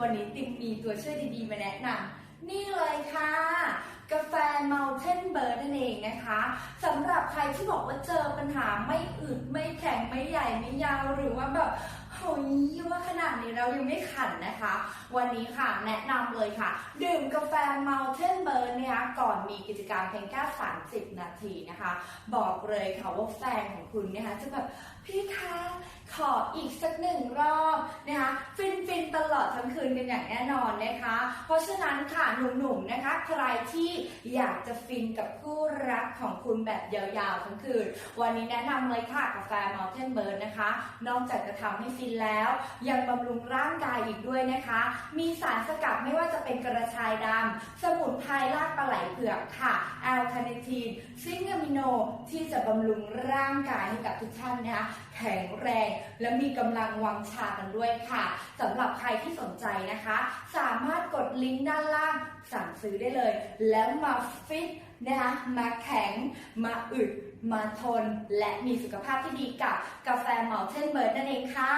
วันนี้ติมมีตัวช่วยดีๆ มาแนะนำนี่เลยค่ะ กาแฟ Mountain Bird นั่นเองนะคะสำหรับใครที่บอกว่าเจอปัญหาไม่อึดไม่แข็งไม่ใหญ่ไม่ยาวหรือว่าแบบโหยว่าขนาดนี้เรายังไม่ขันนะคะ วันนี้ค่ะแนะนำเลยค่ะ ดื่มกาแฟ Mountain Bird เนี่ยก่อนมีกิจกรรมเพียงแค่30 นาทีนะคะ บอกเลยค่ะว่าแฟนของคุณนะคะจะแบบพี่คะขออีกสักหนึ่งรอบนะคะฟินฟินๆต ลอดทั้งคืนกันอย่างแน่นอนนะคะ เพราะฉะนั้นค่ะหนุ่มๆนะคะ ใครที่อยากจะฟินกับคู่รักของคุณแบบยาวๆทั้งคืน วันนี้แนะนำเลยค่ะกาแฟ Mountain Bird นะคะ นอกจากจะทำให้ฟินแล้ว ยังบำรุงร่างกายอีกด้วยนะคะ มีสารสกัดไม่ว่าจะเป็นกระชายดำสมุนไพรรากปลาไหลเผือกค่ะแอลคาเนทีนซิงอมิโนที่จะบำรุงร่างกายให้กับทุกท่านนะคะแข็งแรงและมีกำลังวังชากันด้วยค่ะสำหรับใครที่สนใจนะคะ สามารถกดลิงก์ด้านล่างสั่งซื้อได้เลย แล้วมาฟิตนะคะมาแข็ง มาอึด มาทน และมีสุขภาพที่ดีกับกาแฟ Mountain Bird นั่นเองค่ะ